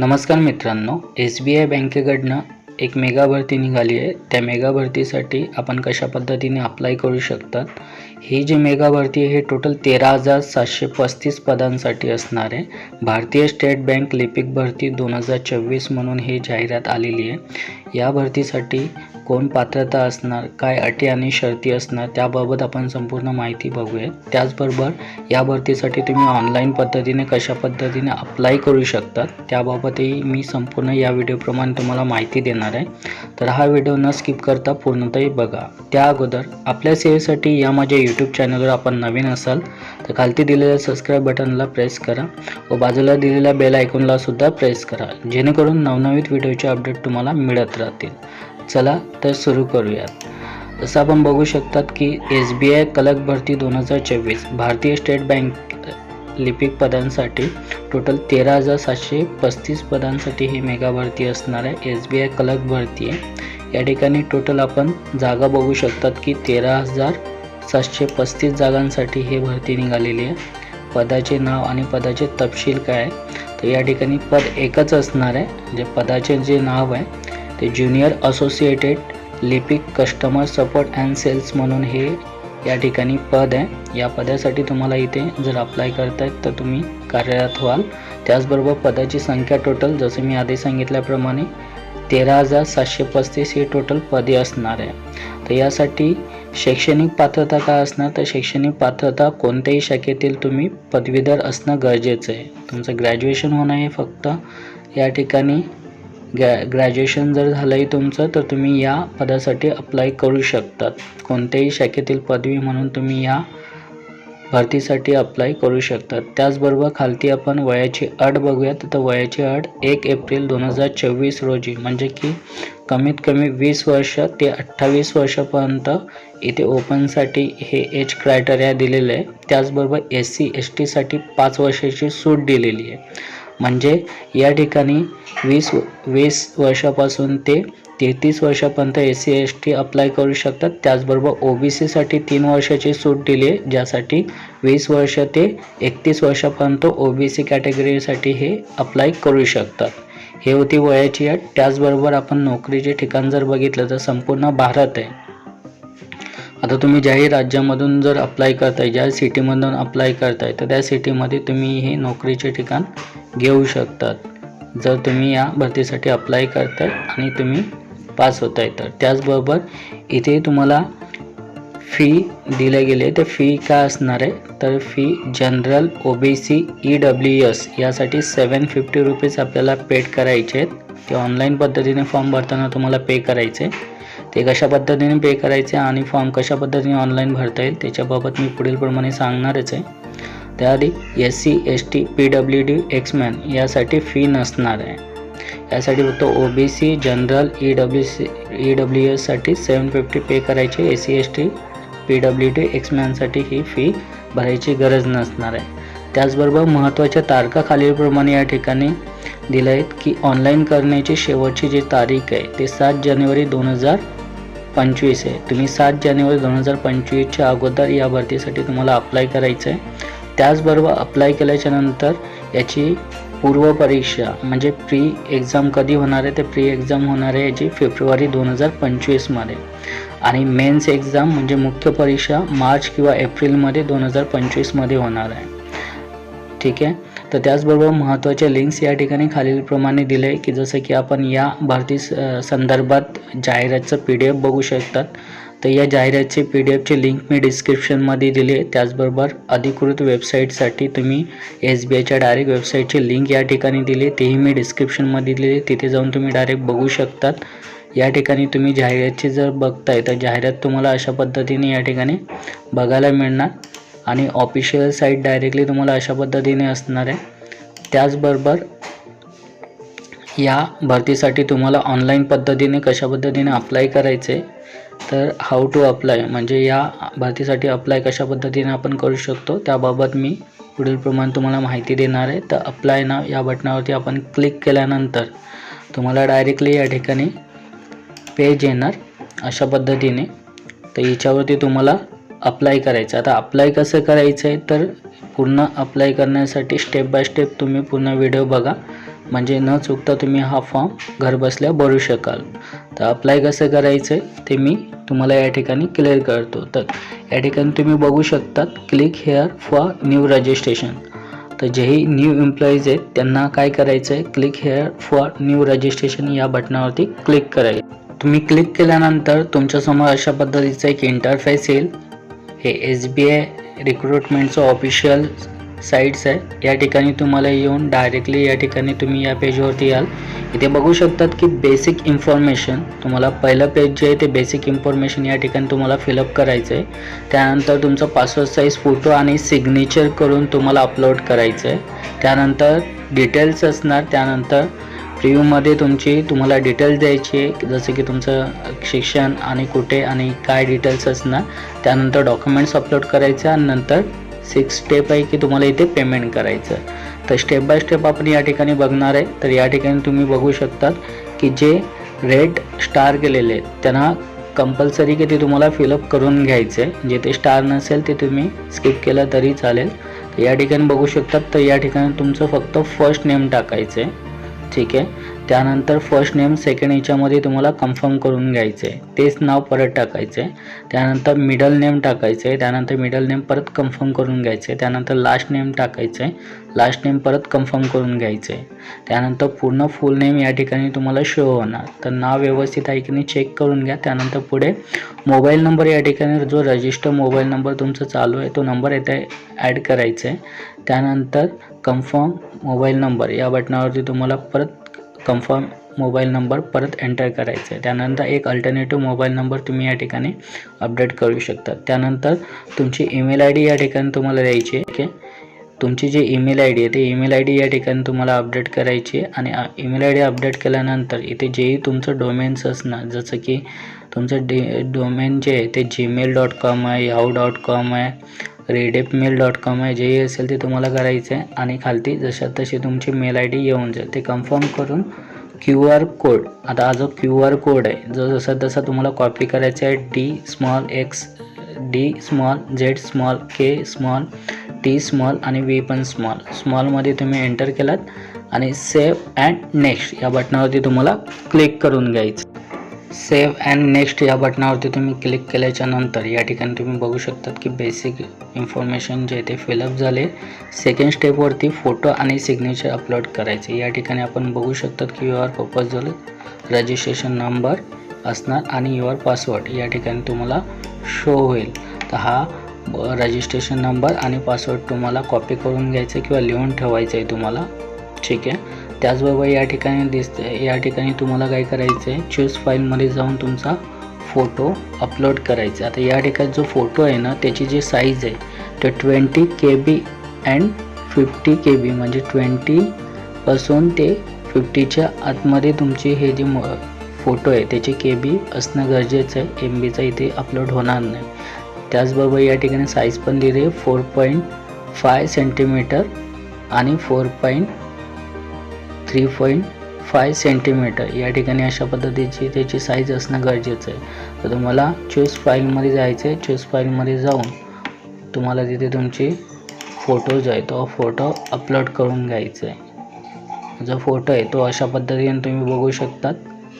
नमस्कार मित्रांनो S B I बँकेकडनं एक मेगा भरती निघाली आहे. त्या मेगा भरतीसाठी आपण कशा पद्धतीने अप्लाय करू शकतात? ही जी मेगा भरती आहे हे टोटल तेरा हजार सातशे पस्तीस पदांसाठी असणार आहे. भारतीय स्टेट बँक लिपिक भरती दोन हजार चोवीस म्हणून ही जाहिरात आलेली आहे. या भरतीसाठी कोण पात्रता असणार काय अटी आणि शर्ती असणार त्याबाबत आपण संपूर्ण माहिती बघूया त्याचबरोबर या भरतीसाठी तुम्ही ऑनलाईन पद्धतीने कशा पद्धतीने अप्लाय करू शकतात त्याबाबतही मी संपूर्ण या व्हिडिओप्रमाणे तुम्हाला माहिती देणार आहे. तर हा व्हिडिओ न स्किप करता पूर्णतः बघा. त्या अगोदर आपल्या सेवेसाठी या माझ्या यूट्यूब चॅनलवर आपण नवीन असाल तर खालती दिलेल्या सबस्क्राईब बटनला प्रेस करा. व बाजूला दिलेल्या बेल आयकॉनला सुद्धा प्रेस करा जेणेकरून नवनवीन व्हिडिओचे अपडेट तुम्हाला मिळत राहतील. चला तर सुरू करूयात. जसं आपण बघू शकतात की एस बी आय कलक भरती दोन हजार चोवीस भारतीय स्टेट बँक लिपिक पदांसाठी टोटल तेरा हजार सातशे पस्तीस पदांसाठी ही मेगा भरती असणार आहे. एस बी आय कलक भरती आहे. या ठिकाणी टोटल आपण जागा बघू शकतात की तेरा हजार सातशे पस्तीस जागांसाठी हे भरती निघालेली आहे. पदाचे नाव आणि पदाचे तपशील काय आहे? तर या ठिकाणी पद एकच असणार आहे. जे पदाचे जे नाव आहे ते ज्युनियर असोसिएटेड लिपिक कस्टमर सपोर्ट अँड सेल्स म्हणून हे या ठिकाणी पद आहे. या पदासाठी तुम्हाला इथे जर अप्लाय करतायत तर तुम्ही कार्यरत व्हाल. त्याचबरोबर पदाची संख्या टोटल जसं मी आधी सांगितल्याप्रमाणे तेरा हजार सातशे पस्तीस ही टोटल पदे असणार आहे. तर यासाठी शैक्षणिक पात्रता काय असणार? तर शैक्षणिक पात्रता कोणत्याही शाखेतील तुम्ही पदवीधर असणं गरजेचं आहे. तुमचं ग्रॅज्युएशन होणं हे फक्त. या ठिकाणी ग्रॅ ग्रॅज्युएशन जर झालं आहे तुमचं तर तुम्ही या पदासाठी अप्लाय करू शकतात. कोणत्याही शाखेतील पदवी म्हणून तुम्ही या भरतीसाठी अप्लाय करू शकतात. त्याचबरोबर खालती आपण वयाची अट बघूयात. तर वयाची अट एक एप्रिल दोन हजार चोवीस रोजी म्हणजे की कमीत कमी वीस वर्ष ते अठ्ठावीस वर्षापर्यंत इथे ओपनसाठी हे एज क्रायटेरिया दिलेलं आहे. त्याचबरोबर एस सी एस टीसाठी पाच वर्षाची सूट दिलेली आहे. म्हणजे या ठिकाणी वीस वीस वर्षापासून ते तेहतीस वर्षापर्यंत S C S T apply करू शकतात. त्याचबरोबर ओ बी सीसाठी तीन वर्षाची सूट दिली आहे ज्यासाठी वीस वर्ष ते एकतीस वर्षापर्यंत ओ बी सी कॅटेगरीसाठी हे अप्लाय करू शकतात. हे होती वयाची अट. त्याचबरोबर आपण नोकरीचे ठिकाण जर बघितलं तर संपूर्ण भारत आहे. आता तुम्ही ज्याही राज्यामधून जर अप्लाय करताय ज्या सिटीमधून अप्लाय करताय तर त्या सिटीमध्ये तुम्ही हे नोकरीचे ठिकाण घेऊ शकतात. जर तुम्ही या भरतीसाठी अप्लाय करतात आणि तुम्ही पास होत आहे तर त्याचबरोबर इथे तुम्हाला फी दिले गेले. तर फी काय असणार आहे? तर fee general O B C E W S यासाठी सेवन फिफ्टी रुपीज आपल्याला पेड करायचे आहेत. ते ऑनलाईन पद्धतीने फॉर्म भरताना तुम्हाला पे करायचे. ते कशा पद्धतीने पे करायचे आणि फॉर्म कशा पद्धतीने ऑनलाईन भरता येईल त्याच्याबाबत मी पुढीलप्रमाणे सांगणारच आहे. त्याआधी S C S T P W D ex man यासाठी फी नसणार आहे. यासाठी फक्त O B C general E W C E W एससाठी seven fifty pay करायची S C S T P W D एक्समॅनसाठी ही फी भरायची गरज नसणार आहे. त्याचबरोबर महत्त्वाच्या तारखा खालीलप्रमाणे या ठिकाणी दिल्या आहेत की ऑनलाईन करण्याची शेवटची जी तारीख आहे ते सात जानेवारी दोन हजार पंचवीस आहे. तुम्ही सात जानेवारी दोन हजार पंचवीसच्या अगोदर या भरतीसाठी तुम्हाला अप्लाय करायचं आहे त्याचबरोबर अप्लाय केल्याच्यानंतर याची पूर्वपरीक्षा म्हणजे प्री एक्झाम कधी होणार आहे ते प्री एक्झाम होणार आहे याची फेब्रुवारी दोन हजार पंचवीसमध्ये. आणि मेन्स एक्झाम म्हणजे मुख्य परीक्षा मार्च किंवा एप्रिलमध्ये दोन हजार पंचवीसमध्ये होणार आहे. ठीक आहे? तर त्याचबरोबर महत्त्वाच्या लिंक्स या ठिकाणी खालीलप्रमाणे दिले की जसं की आपण या भारती स- संदर्भात जाहिरातचं पी डी एफ बघू शकतात. तर या जाहिरातचे पी डी एफचे लिंक मी डिस्क्रिप्शनमध्ये दिली. आहे त्याचबरोबर अधिकृत वेबसाईटसाठी तुम्ही एस बी आयच्या डायरेक्ट वेबसाईटची लिंक या ठिकाणी दिली. तेही मी डिस्क्रिप्शनमध्ये दिली. तिथे जाऊन तुम्ही डायरेक्ट बघू शकतात. या ठिकाणी तुम्ही जाहिरातची जर बघताय तर जाहिरात तुम्हाला अशा पद्धतीने या ठिकाणी बघायला मिळणार आणि ऑफिशियल साईट डायरेक्टली तुम्हाला अशा पद्धतीने असणार आहे. त्याचबरोबर या भरतीसाठी तुम्हाला ऑनलाईन पद्धतीने कशा पद्धतीने अप्लाय करायचे आहे तर हाऊ टू अप्लाय म्हणजे या भरतीसाठी अप्लाय कशा पद्धतीने आपण करू शकतो त्याबाबत मी पुढीलप्रमाणे तुम्हाला माहिती देणार आहे. तर अप्लाय नाव या बटनावरती आपण क्लिक केल्यानंतर तुम्हाला डायरेक्टली या ठिकाणी पेज येणार अशा पद्धतीने. तर याच्यावरती तुम्हाला अप्लाय करायचं आता अप्लाय कसं करायचं आहे तर पूर्ण अप्लाय करण्यासाठी स्टेप बाय स्टेप तुम्ही पूर्ण व्हिडिओ बघा. म्हणजे न चुकता तुम्ही हा फॉर्म घरबसल्या भरू शकाल. तर अप्लाय कसं करायचं आहे ते मी तुम्हाला या ठिकाणी क्लिअर करतो. तर या ठिकाणी तुम्ही बघू शकतात click here for new registration तर जेही न्यू एम्प्लॉईज आहेत त्यांना काय करायचं आहे click here for new registration या बटनावरती क्लिक करायचं. तुम्ही क्लिक केल्यानंतर तुमच्यासमोर अशा पद्धतीचं एक इंटरफेस येईल. हे एस बी आय रिक्रुटमेंटचं ऑफिशियल साईट्स आहे या ठिकाणी तुम्हाला येऊन डायरेक्टली या ठिकाणी तुम्ही या पेजवरती याल. इथे बघू शकतात की बेसिक इन्फॉर्मेशन तुम्हाला पहिलं पेज जे आहे ते बेसिक इन्फॉर्मेशन या ठिकाणी तुम्हाला फिलअप करायचं आहे त्यानंतर तुमचा पासवर्ड साईज फोटो आणि सिग्नेचर करून तुम्हाला अपलोड करायचं आहे त्यानंतर डिटेल्स असणार. त्यानंतर प्रिव्ह्यूमध्ये तुमची तुम्हाला डिटेल्स द्यायची आहे. जसं की तुमचं शिक्षण आणि कुठे आणि काय डिटेल्स असणार. त्यानंतर डॉक्युमेंट्स अपलोड करायचे आणि नंतर सिक्स स्टेप आहे की तुम्हाला इथे पेमेंट करायचं तर स्टेप बाय स्टेप आपण या ठिकाणी बघणार आहे. तर या ठिकाणी तुम्ही बघू शकतात की जे रेड स्टार केलेले आहेत त्यांना कंपल्सरी की ते तुम्हाला फिलअप करून घ्यायचं आहे. जे ते स्टार नसेल ते तुम्ही स्किप केलं तरी चालेल. या ठिकाणी बघू शकतात तर या ठिकाणी तुमचं फक्त फर्स्ट नेम टाकायचं आहे. ठीक आहे. त्यानंतर फर्स्ट नेम सेकंड याच्यामध्ये तुम्हाला कन्फर्म करून घ्यायचं आहे तेच नाव परत टाकायचं आहे त्यानंतर मिडल नेम टाकायचं आहे त्यानंतर मिडल नेम परत कन्फर्म करून घ्यायचं आहे त्यानंतर लास्ट नेम टाकायचं आहे लास्ट नेम परत कन्फर्म करून घ्यायचं आहे त्यानंतर पूर्ण फुल नेम या ठिकाणी तुम्हाला शो होणार. तर नाव व्यवस्थित आहे की नाही चेक करून घ्या. त्यानंतर पुढे मोबाईल नंबर या ठिकाणी जो रजिस्टर मोबाईल नंबर तुमचा चालू आहे तो नंबर येथे ॲड करायचा आहे त्यानंतर कन्फर्म मोबाईल नंबर या बटनावरती तुम्हाला परत कन्फर्म मोबाईल नंबर परत एंटर करायचा आहे त्यानंतर एक अल्टरनेटिव्ह मोबाईल नंबर तुम्ही या ठिकाणी अपडेट करू शकता. त्यानंतर तुमची ईमेल आय डी या ठिकाणी तुम्हाला द्यायची आहे ओके? तुमची जी ईमेल आय डी आहे ते ईमेल आय डी या ठिकाणी तुम्हाला अपडेट करायची आहे आणि ईमेल आय डी अपडेट केल्यानंतर इथे जेही तुमचं डोमेन्स असणार जसं की तुमचं डे डोमेन जे आहे ते जीमेल डॉट कॉम आहे याहू डॉट कॉम आहे रेडेप मेल डॉट कॉम आहे जेही असेल ते तुम्हाला करायचं आहे आणि खालती जशा तशी तुमची मेल आय डी येऊन जाईल. ते कन्फर्म करून क्यू आर कोड आता हा जो क्यू आर कोड आहे जो जसा तसा तुम्हाला कॉपी करायचा आहे D small X D small Z small K small T small आणि व्ही पण स्मॉल स्मॉलमध्ये तुम्ही एंटर केलात आणि सेव्ह अँड नेक्स्ट या बटनावरती तुम्हाला क्लिक करून घ्यायचं. सेव्ह अँड नेक्स्ट या बटनावरती तुम्ही क्लिक केल्याच्यानंतर या ठिकाणी तुम्ही बघू शकतात की बेसिक इन्फॉर्मेशन जे ते फिलअप झाले. सेकंड स्टेपवरती फोटो आणि सिग्नेचर अपलोड करायचे. या ठिकाणी आपण बघू शकतात की युआर प्रपोजल रजिस्ट्रेशन नंबर असणार आणि युअर पासवर्ड या ठिकाणी तुम्हाला शो होईल. तर हा रजिस्ट्रेशन नंबर आणि पासवर्ड तुम्हाला कॉपी करून घ्यायचं किंवा लिहून ठेवायचं आहे तुम्हाला. ठीक आहे? त्याचबरोबर या ठिकाणी दिसते या ठिकाणी तुम्हाला काय करायचं आहे चूज फाईलमध्ये जाऊन तुमचा फोटो अपलोड करायचा आता या ठिकाणी जो फोटो आहे ना त्याची जी साईज आहे ते twenty K B and fifty K B म्हणजे ट्वेंटीपासून ते फिफ्टीच्या आतमध्ये तुमची हे जे म फोटो आहे त्याची के बी असणं गरजेचं आहे. एम बीचा इथे अपलोड होणार नाही. त्याचबरोबर या ठिकाणी साईज पण दिली आहे फोर पॉईंट फाय सेंटीमीटर आणि four point three point five centimetre या ठिकाणी अशा पद्धतीची त्याची साईज असणं गरजेचं आहे. तर तुम्हाला चूज फाईलमध्ये जायचं आहे. चूज फाईलमध्ये जाऊन तुम्हाला तिथे तुमची फोटो जो आहे. तो फोटो अपलोड करून घ्यायचा आहे. जो फोटो आहे तो अशा पद्धतीने तुम्ही बघू शकतात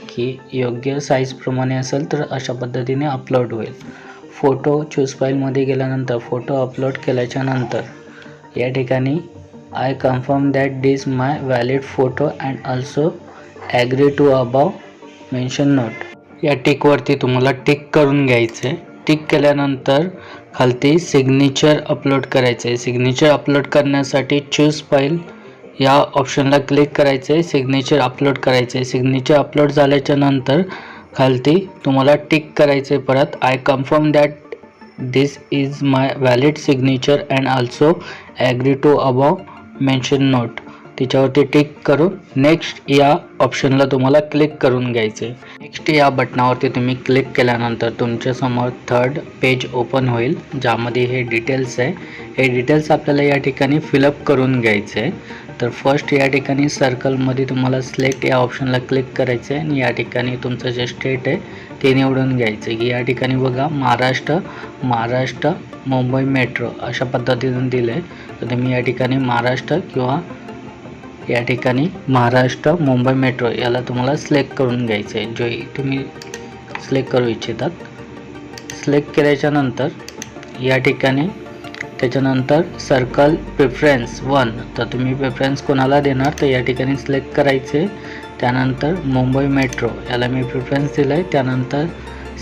की योग्य साईजप्रमाणे असेल तर अशा पद्धतीने अपलोड होईल. फोटो चूज फाईलमध्ये गेल्यानंतर फोटो अपलोड केल्याच्यानंतर या ठिकाणी I confirm that this my valid photo and also agree to above mention note या टिकवरती तुम्हाला टिक करून घ्यायचं टिक केल्यानंतर खालती सिग्नेचर अपलोड करायचं आहे सिग्नेचर अपलोड करण्यासाठी चूज फाईल या ऑप्शनला क्लिक करायचं आहे सिग्नेचर अपलोड करायचं आहे सिग्नेचर अपलोड झाल्याच्यानंतर खालती तुम्हाला टिक करायचं आहे परत. I confirm that this is my valid signature and also agree to above mention note तिच्यावरती tick करून नेक्स्ट या ऑप्शनला तुम्हाला क्लिक करून घ्यायचे. नेक्स्ट या बटनावरती तुम्ही क्लिक केल्यानंतर तुमच्यासमोर थर्ड पेज ओपन होईल ज्यामध्ये हे डिटेल्स आहे. हे डिटेल्स आपल्याला या ठिकाणी फिलअप करून घ्यायचे. आहे तर फर्स्ट या ठिकाणी सर्कलमध्ये तुम्हाला सिलेक्ट या ऑप्शनला क्लिक करायचं आहे आणि या ठिकाणी तुमचं जे स्टेट आहे ते निवडून घ्यायचं. की या ठिकाणी बघा महाराष्ट्र महाराष्ट्र मुंबई मेट्रो अशा पद्धतीने दिलं आहे तर तुम्ही या ठिकाणी महाराष्ट्र किंवा या ठिकाणी महाराष्ट्र मुंबई मेट्रो याला तुम्हाला सिलेक्ट करून घ्यायचं आहे जो तुम्ही सिलेक्ट करू इच्छितात. सिलेक्ट केल्याच्यानंतर या ठिकाणी त्याच्यानंतर सर्कल प्रिफरन्स वन तर तुम्ही प्रिफरन्स कोणाला देणार? तर या ठिकाणी सिलेक्ट करायचे त्यानंतर मुंबई मेट्रो याला मी प्रिफरन्स दिलं आहे त्यानंतर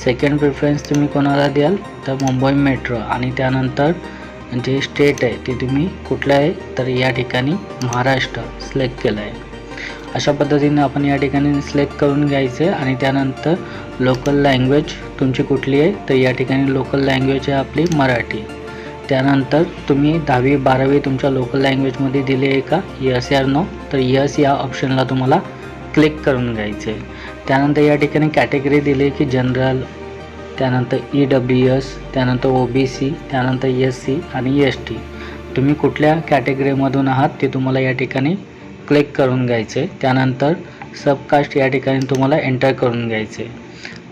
सेकंड प्रिफरन्स तुम्ही कोणाला द्याल? तर मुंबई मेट्रो. आणि त्यानंतर जे स्टेट आहे ते तुम्ही कुठलं आहे तर या ठिकाणी महाराष्ट्र सिलेक्ट केलं आहे अशा पद्धतीने आपण या ठिकाणी सिलेक्ट करून घ्यायचं आहे आणि त्यानंतर लोकल लँग्वेज तुमची कुठली आहे तर या ठिकाणी लोकल लँग्वेज आहे आपली मराठी. त्यानंतर तुम्ही दहावी बारावी तुमच्या लोकल लँग्वेजमध्ये दिली आहे का? यस आर नो तर यस या ऑप्शनला तुम्हाला क्लिक करून घ्यायचं आहे. त्यानंतर या ठिकाणी कॅटेगरी दिली आहे की जनरल त्यानंतर ई डब्ल्यू एस त्यानंतर ओ बी सी त्यानंतर एस सी आणि एस टी तुम्ही कुठल्या कॅटेगरीमधून आहात ते तुम्हाला या ठिकाणी क्लिक करून घ्यायचे त्यानंतर सबकास्ट या ठिकाणी तुम्हाला एंटर करून घ्यायचे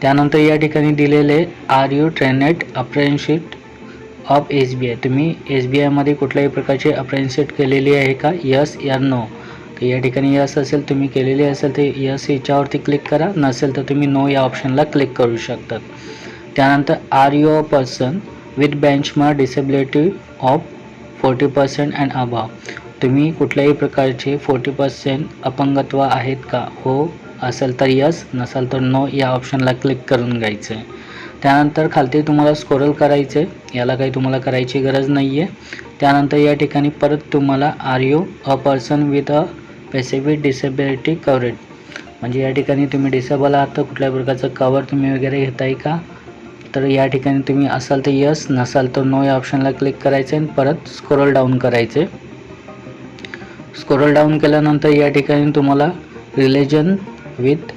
त्यानंतर या ठिकाणी दिलेले are you trained apprentice of S B I तुम्ही एस बी आयमध्ये कुठल्याही प्रकारची अप्रेनशिट केलेली आहे का? यस या नो तर या ठिकाणी यस असेल तुम्ही केलेली असेल तर यस याच्यावरती क्लिक करा. नसेल तर तुम्ही नो या ऑप्शनला क्लिक करू शकतात. त्यानंतर are you a person with benchmark disability of forty percent and above तुम्ही कुठल्याही प्रकारचे फोर्टी पर्सेंट अपंगत्व आहेत का? हो असेल तर यस नसेल तर नो या ऑप्शनला क्लिक करून घ्यायचं आहे त्यानंतर खालती तुम्हाला स्कोरल करायचं आहे याला काही तुम्हाला करायची गरज नाही आहे त्यानंतर या ठिकाणी परत तुम्हाला are you a person with a specific disability coverage म्हणजे या ठिकाणी तुम्ही डिसेबल आहात तर कुठल्या प्रकारचं कवर तुम्ही वगैरे घेताय का? तर या ठिकाणी तुम्ही असाल तर यस नसाल तर नो या ऑप्शनला क्लिक करायचं आणि परत स्क्रोल डाऊन करायचे. स्क्रोल डाऊन केल्यानंतर या ठिकाणी तुम्हाला religion with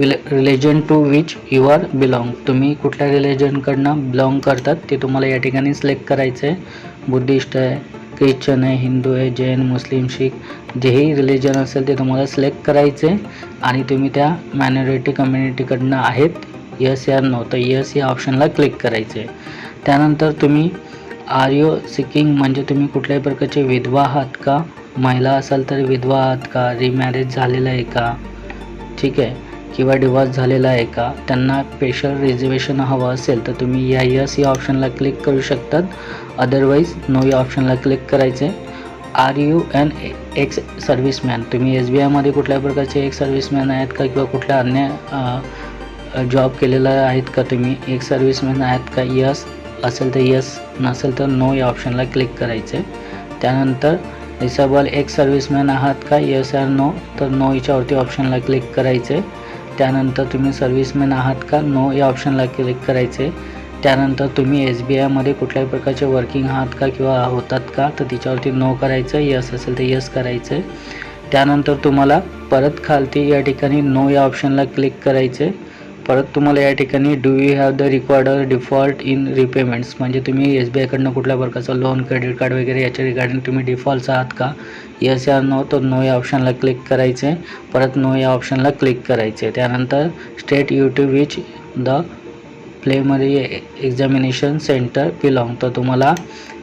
religion to which you are belong तुम्ही कुठल्या रिलेजनकडनं बिलॉंग करतात ते तुम्हाला या ठिकाणी सिलेक्ट करायचं. आहे बुद्धिस्ट आहे ख्रिश्चन आहे हिंदू आहे जैन मुस्लिम शीख जेही रिलिजन असेल ते तुम्हाला सिलेक्ट करायचे. आणि तुम्ही त्या मायनॉरिटी कम्युनिटीकडनं आहेत. यस या नो तर यस या ऑप्शनला क्लिक करायचे त्यानंतर तुम्ही आर यू सिकिंग म्हणजे तुम्ही कुठल्याही प्रकारचे विधवा आहात का? महिला असाल तर विधवा आहात का? रिमॅरेज झालेलं आहे का? ठीक आहे. किंवा डिवॉर्स झालेला आहे का? त्यांना स्पेशल रिझर्वेशन हवं असेल तर तुम्ही या यस या ऑप्शनला क्लिक करू शकतात. अदरवाईज नो या ऑप्शनला क्लिक करायचे are you an ex serviceman तुम्ही एस बी आयमध्ये कुठल्या प्रकारचे एक सर्व्हिसमॅन आहेत का? किंवा कुठल्या अन्य जॉब केलेला आहेत का तुम्ही? एक सर्व्हिसमॅन आहेत का? यस असेल तर यस नसेल तर नो या ऑप्शनला क्लिक करायचे त्यानंतर डिसेबल एक सर्व्हिसमॅन आहात का? यस आर नो तर नो याच्यावरती ऑप्शनला क्लिक करायचे त्यानंतर तुम्ही सर्व्हिसमॅन आहात का? नो या ऑप्शनला क्लिक करायचे त्यानंतर तुम्ही एस बी आयमध्ये कुठल्याही प्रकारचे वर्किंग आहात का किंवा होतात का? तर तिच्यावरती नो करायचं यस असेल तर यस करायचं आहे त्यानंतर तुम्हाला परत खालती या ठिकाणी नो या ऑप्शनला क्लिक करायचे परत तुम्हाला या ठिकाणी do you have the required default in repayments म्हणजे तुम्ही एस बी आयकडनं कुठल्या प्रकारचं लोन क्रेडिट कार्ड वगैरे याच्या रिगार्डिंग तुम्ही डिफॉल्ट आहात का? यस या नो तर नो या ऑप्शनला क्लिक करायचे. परत नो या ऑप्शनला क्लिक करायचे. त्यानंतर state you to which the preliminary examination centre belong तर तुम्हाला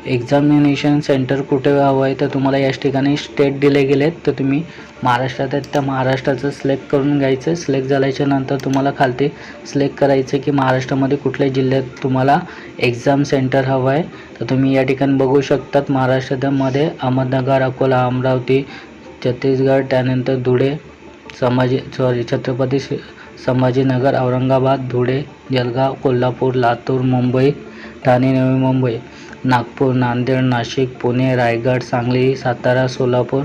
एक्झामिनेशन सेंटर कुठे हवं आहे तर तुम्हाला याच ठिकाणी स्टेट दिले गेले तर तुम्ही महाराष्ट्रात आहेत त्या महाराष्ट्राचं सिलेक्ट करून घ्यायचं. सिलेक्ट झाल्याच्यानंतर तुम्हाला खालती सिलेक्ट करायचं की महाराष्ट्रामध्ये कुठल्या जिल्ह्यात तुम्हाला एक्झाम सेंटर हवं आहे. तर तुम्ही या ठिकाणी बघू शकतात महाराष्ट्रामध्ये अहमदनगर अकोला अमरावती छत्तीसगड त्यानंतर धुळे संभाजी सॉरी छत्रपती संभाजीनगर औरंगाबाद धुळे जळगाव कोल्हापूर लातूर मुंबई ठाणे नवी मुंबई. नागपूर नांदेड नाशिक पुणे रायगड सांगली सातारा सोलापूर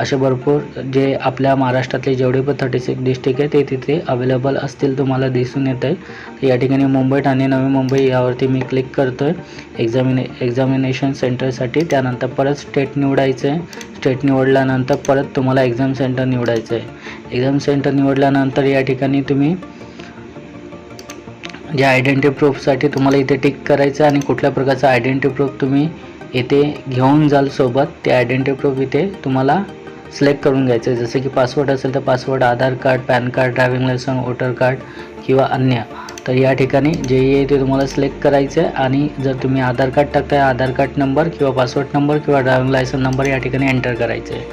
असे भरपूर जे आपल्या महाराष्ट्रातले जेवढे पण थर्टी सिक्स डिस्ट्रिक्ट आहे ते तिथे अवेलेबल असतील तुम्हाला दिसून येत आहे या ठिकाणी मुंबई ठाणे नवी मुंबई यावरती मी क्लिक करतो आहे एक्झामिने एक्झामिनेशन सेंटरसाठी त्यानंतर परत स्टेट निवडायचं आहे स्टेट निवडल्यानंतर परत तुम्हाला एक्झाम सेंटर निवडायचं आहे एक्झाम सेंटर निवडल्यानंतर या ठिकाणी तुम्ही जे आयडेंटिटी प्रूफसाठी तुम्हाला इथे टिक करायचं आणि कुठल्या प्रकारचं आयडेंटिटी प्रूफ तुम्ही इथे घेऊन जाल सोबत ते आयडेंटिटी प्रूफ इथे तुम्हाला सिलेक्ट करून घ्यायचं आहे. जसं की पासवर्ड असेल तर password Aadhaar card PAN card driving licence voter card किंवा अन्य. तर या ठिकाणी जे आहे ते तुम्हाला सिलेक्ट करायचं आहे आणि जर तुम्ही आधार कार्ड टाकताय आधार कार्ड नंबर किंवा पासवर्ड नंबर किंवा ड्रायव्हिंग लायसन नंबर या ठिकाणी एंटर करायचं आहे.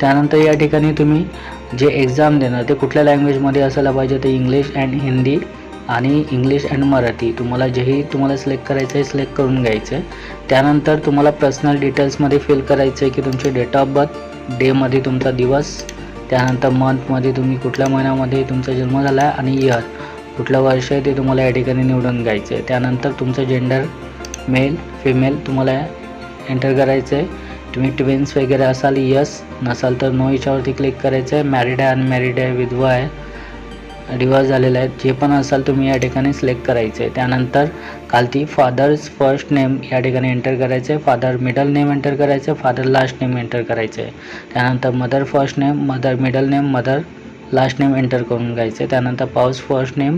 त्यानंतर या ठिकाणी तुम्ही जे एक्झाम देणार ते कुठल्या लँग्वेजमध्ये असायला पाहिजे? ते इंग्लिश अँड हिंदी आणि इंग्लिश अँड मराठी तुम्हाला जेही तुम्हाला सिलेक्ट करायचं आहे सिलेक्ट करून घ्यायचं आहे त्यानंतर तुम्हाला पर्सनल डिटेल्समध्ये फिल करायचं आहे की तुमचे डेट ऑफ बर्थ डेमध्ये तुमचा दिवस त्यानंतर मंथमध्ये तुम्ही कुठल्या महिन्यामध्ये तुमचा जन्म झाला आहे आणि इयर कुठलं वर्ष आहे ते तुम्हाला या ठिकाणी निवडून घ्यायचं आहे त्यानंतर तुमचं जेंडर मेल फिमेल तुम्हाला एंटर करायचं आहे तुम्ही ट्विन्स वगैरे असाल यस नसाल तर नो याच्यावरती क्लिक करायचं आहे मॅरिड आहे अनमॅरिड आहे विधवा आहे डिवॉर्स झालेला आहे जे पण असाल तुम्ही या ठिकाणी सिलेक्ट करायचं आहे त्यानंतर खालती फादर्स फर्स्ट नेम या ठिकाणी एंटर करायचं आहे फादर मिडल नेम एंटर करायचं आहे फादर लास्ट नेम एंटर करायचं आहे त्यानंतर mother first name mother middle name mother last name enter करून घ्यायचं आहे त्यानंतर spouse first name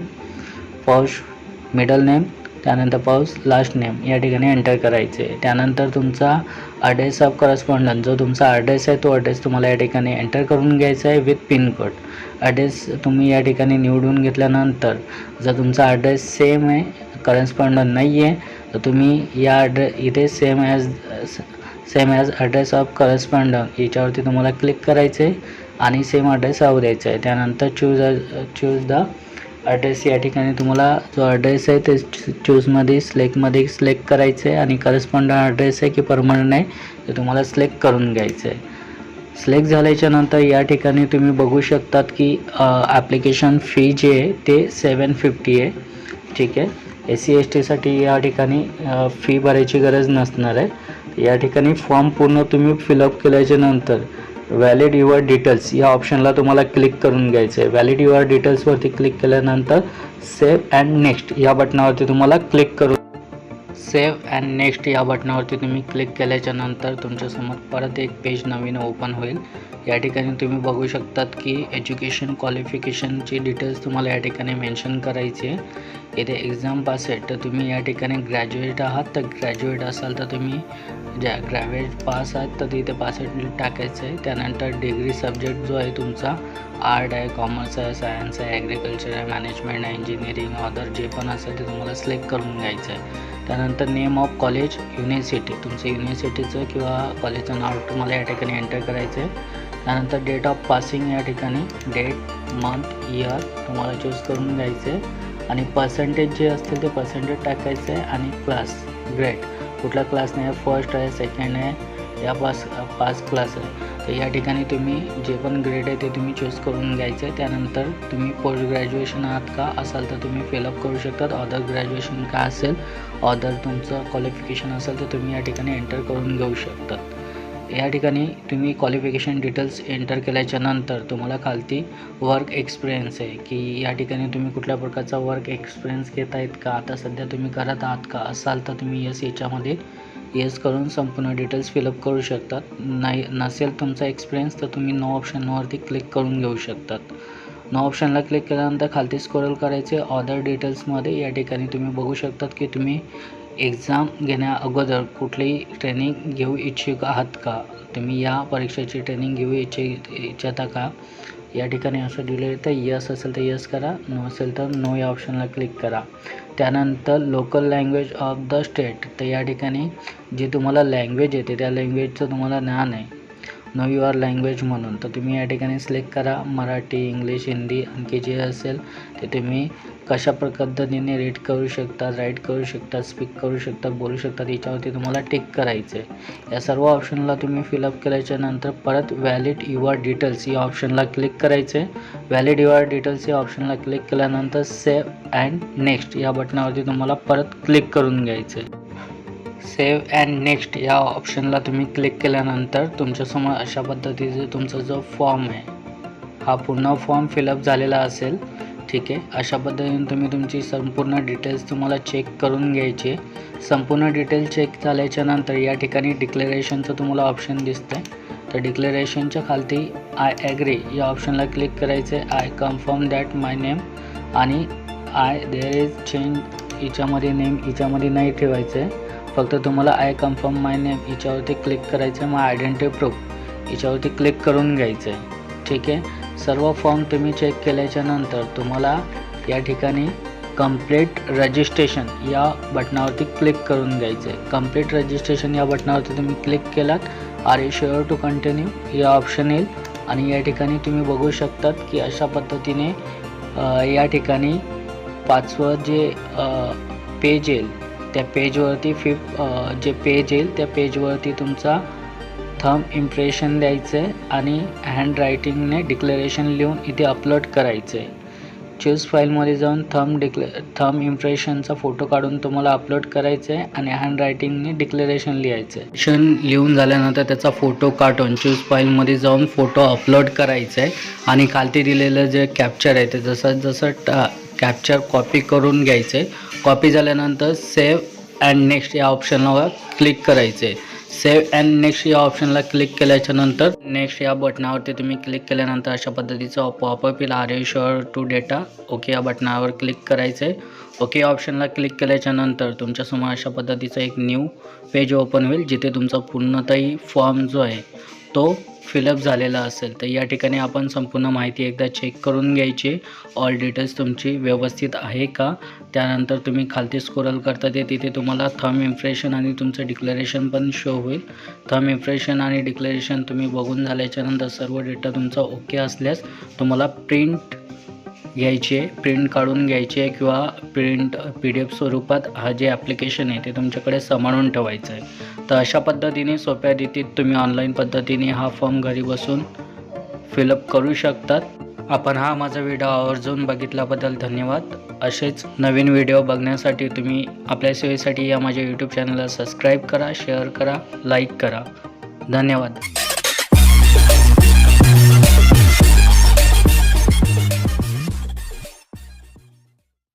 spouse middle name त्यानंतर पाऊस लास्ट नेम या ठिकाणी एंटर करायचे. आहे त्यानंतर तुमचा ॲड्रेस ऑफ करस्पॉन्डन्स जो तुमचा ॲड्रेस आहे तो ॲड्रेस तुम्हाला या ठिकाणी एंटर करून घ्यायचा आहे विथ पिनकोड ॲड्रेस तुम्ही या ठिकाणी निवडून घेतल्यानंतर जर तुमचा ॲड्रेस सेम आहे करस्पॉन्डन नाही आहे तर तुम्ही या ॲड्रे इथे same as same as address of correspondence याच्यावरती तुम्हाला क्लिक करायचं आहे आणि सेम ॲड्रेस राहू द्यायचा आहे त्यानंतर चूज चूज द ॲड्रेस या ठिकाणी तुम्हाला जो ॲड्रेस आहे ते चूजमध्ये सिलेक्टमध्ये सिलेक्ट करायचं आहे आणि करस्पॉन्डंट ॲड्रेस आहे की परमनंट आहे ते तुम्हाला सिलेक्ट करून घ्यायचं आहे सिलेक्ट झाल्याच्यानंतर या ठिकाणी तुम्ही बघू शकतात की ॲप्लिकेशन फी जे आहे ते सेवन फिफ्टी आहे. ठीक आहे? एस सी एस टीसाठी या ठिकाणी फी भरायची गरज नसणार आहे. या ठिकाणी फॉर्म पूर्ण तुम्ही फिलअप केल्याच्यानंतर व्हॅलिड युअर डिटेल्स या ऑप्शनला तुम्हाला क्लिक करून घ्यायचं आहे व्हॅलिड युअर डिटेल्सवरती क्लिक केल्यानंतर सेव्ह अँड नेक्स्ट या बटनावरती तुम्हाला क्लिक करून सेव्ह अँड नेक्स्ट या बटनावरती तुम्ही क्लिक केल्याच्यानंतर तुमच्यासमोर परत एक पेज नवीन ओपन होईल. या ठिकाणी तुम्ही बघू शकतात की एज्युकेशन क्वालिफिकेशनची डिटेल्स तुम्हाला या ठिकाणी मेन्शन करायची आहे. इथे एक्झाम पास आहे तर तुम्ही या ठिकाणी ग्रॅज्युएट आहात. तर ग्रॅज्युएट असाल तर तुम्ही ज्या ग्रॅज्युएट पास आहात तर तिथे पासवर्ड म्हणजे टाकायचं आहे. त्यानंतर डिग्री सब्जेक्ट जो आहे तुमचा आर्ट आहे कॉमर्स आहे सायन्स आहे ॲग्रिकल्चर आहे मॅनेजमेंट आहे इंजिनिअरिंग ऑदर जे पण असेल ते तुम्हाला सिलेक्ट करून घ्यायचं आहे. त्यानंतर नेम ऑफ कॉलेज युनिव्हर्सिटी तुमचं युनिव्हर्सिटीचं किंवा कॉलेजचं नाव तुम्हाला या ठिकाणी एंटर करायचं आहे. त्यानंतर डेट ऑफ पासिंग या ठिकाणी डेट मंथ इयर तुम्हाला चूज करून घ्यायचं आहे. आणि पर्सेंटेज जे असतील ते पर्सेंटेज टाकायचं आहे आणि क्लास ग्रेड कुठला क्लास नाही आहे फर्स्ट आहे सेकंड आहे या पास पाच क्लास आहे. तर या ठिकाणी तुम्ही जे पण ग्रेड आहे ते तुम्ही चूज करून घ्यायचं. आहे त्यानंतर तुम्ही पोस्ट ग्रॅज्युएशन आहात का असाल तर तुम्ही फिलअप करू शकतात. ऑदर ग्रॅज्युएशन का असेल ऑदर तुमचं क्वालिफिकेशन असेल तर तुम्ही या ठिकाणी एंटर करून घेऊ शकतात. या ठिकाणी तुम्ही क्वालिफिकेशन डिटेल्स एंटर केल्याच्यानंतर तुम्हाला खालती वर्क एक्सपिरियन्स आहे. की या ठिकाणी तुम्ही कुठल्या प्रकारचा वर्क एक्सपिरियन्स घेत आहेत का? आता सध्या तुम्ही करत आहात का? असाल तर तुम्ही यस याच्यामध्ये येस करून संपूर्ण डिटेल्स फिलअप करू शकतात. नाही नसेल तुमचा एक्सपिरियन्स तर तुम्ही नो ऑप्शनवरती क्लिक करून घेऊ शकतात. नो ऑप्शनला क्लिक केल्यानंतर खालती स्क्रोल करायचे. ऑदर डिटेल्समध्ये या ठिकाणी तुम्ही बघू शकतात की तुम्ही एक्झाम घेण्या अगोदर कुठलीही ट्रेनिंग घेऊ इच्छुक आहात का? तुम्ही या परीक्षेची ट्रेनिंग घेऊ इच्छि इच्छिता का? या ठिकाणी असं दिलं तर यस असेल तर यस करा नो असेल तर नो या ऑप्शनला क्लिक करा. त्यानंतर local language of the state तर या ठिकाणी जे तुम्हाला लँग्वेज येते त्या लँग्वेजचं तुम्हाला ज्ञान आहे. नो युअर लँग्वेज म्हणून. तर तुम्ही या ठिकाणी सिलेक्ट करा. मराठी इंग्लिश हिंदी आणखी जे असेल ते तुम्ही कशा पद्धतीने रीड करू शकता राईट करू शकता स्पीक करू शकता बोलू शकता याच्यावरती तुम्हाला टिक करायचं आहे या सर्व ऑप्शनला तुम्ही फिलअप केल्याच्यानंतर परत व्हॅलिड युअर डिटेल्स या ऑप्शनला क्लिक करायचे व्हॅलिड युअर डिटेल्स या ऑप्शनला क्लिक केल्यानंतर सेव्ह अँड नेक्स्ट या बटनावरती तुम्हाला परत क्लिक करून घ्यायचं आहे सेव्ह अँड नेक्स्ट या ऑप्शनला तुम्ही क्लिक केल्यानंतर तुमच्यासमोर अशा पद्धतीचे तुमचा जो फॉर्म आहे हा पूर्ण फॉर्म फिलअप झालेला असेल. ठीक आहे? अशा पद्धतीने तुम्ही तुमची संपूर्ण डिटेल्स तुम्हाला चेक करून घ्यायचे. संपूर्ण डिटेल चेक झाल्याच्यानंतर या ठिकाणी डिक्लेरेशनचं तुम्हाला ऑप्शन दिसतं आहे तर डिक्लेरेशनच्या खालती आय ॲग्री या ऑप्शनला क्लिक करायचं आहे I confirm that my name आणि आय देअर इज चेंज हिच्यामध्ये नेम हिच्यामध्ये नाही ठेवायचं आहे फक्त तुम्हाला आय कन्फर्म माय नेम याच्यावरती क्लिक करायचं आहे मग आयडेंटिटी प्रूफ याच्यावरती क्लिक करून घ्यायचं आहे ठीक आहे? सर्व फॉर्म तुम्ही चेक केल्याच्यानंतर तुम्हाला या ठिकाणी कंप्लीट रजिस्ट्रेशन या बटनावरती क्लिक करून घ्यायचं आहे कंप्लीट रजिस्ट्रेशन या बटनावरती तुम्ही क्लिक केलात are you sure to continue या ऑप्शन येईल. आणि या ठिकाणी तुम्ही बघू शकतात की अशा पद्धतीने या ठिकाणी पाचवं जे पेज येईल त्या पेजवरती फिफ जे पेज येईल त्या पेजवरती तुमचा थंब इम्प्रेशन द्यायचं आहे आणि हँड रायटिंगने डिक्लेरेशन लिहून इथे अपलोड करायचं आहे चूज फाईलमध्ये जाऊन थंब डिक्ले थम इम्प्रेशनचा फोटो काढून तुम्हाला अपलोड करायचं आहे आणि हँड रायटिंगने डिक्लेरेशन लिहायचं आहे शन लिहून झाल्यानंतर त्याचा फोटो काढून चूज फाईलमध्ये जाऊन फोटो अपलोड करायचा आहे आणि खालती दिलेलं जे कॅप्चर आहे ते जसं जसं टा कॅप्चर कॉपी करून घ्यायचं. आहे कॉपी झाल्यानंतर सेव्ह अँड नेक्स्ट या ऑप्शनवर क्लिक करायचं. आहे सेव्ह अँड नेक्स्ट या ऑप्शनला क्लिक केल्याच्यानंतर नेक्स्ट या बटनावरती तुम्ही क्लिक केल्यानंतर अशा पद्धतीचं पॉपअप येईल. Are sure to data okay या बटनावर क्लिक करायचं. आहे ओके या ऑप्शनला क्लिक केल्याच्यानंतर तुमच्यासमोर अशा पद्धतीचं एक न्यू पेज ओपन होईल जिथे तुमचा पूर्णतही फॉर्म जो आहे तो फिलअप झालेला असेल तर या ठिकाणी आपण संपूर्ण माहिती एकदा चेक करून घ्यायची. ऑल डिटेल्स तुमची व्यवस्थित आहे का? त्यानंतर तुम्ही खालती स्कोरल करता ते तिथे तुम्हाला थम इम्प्रेशन आणि तुमचं डिक्लेरेशन पण शो होईल. थम इम्प्रेशन आणि डिक्लेरेशन तुम्ही बघून झाल्याच्यानंतर सर्व डेटा तुमचा ओके असल्यास तुम्हाला प्रिंट घ्यायची आहे प्रिंट काढून घ्यायची आहे किंवा प्रिंट पी डी एफ स्वरूपात हा जे ॲप्लिकेशन आहे ते तुमच्याकडे सांभाळून ठेवायचं आहे. तर अशा पद्धतीने सोप्या रीतीत तुम्ही ऑनलाईन पद्धतीने हा फॉर्म घरी बसून फिलअप करू शकतात. आपण हा माझा व्हिडिओ आवर्जून बघितल्याबद्दल धन्यवाद. असेच नवीन व्हिडिओ बघण्यासाठी तुम्ही आपल्या सेवेसाठी या माझ्या यूट्यूब चॅनलला सबस्क्राईब करा शेअर करा लाईक करा. धन्यवाद.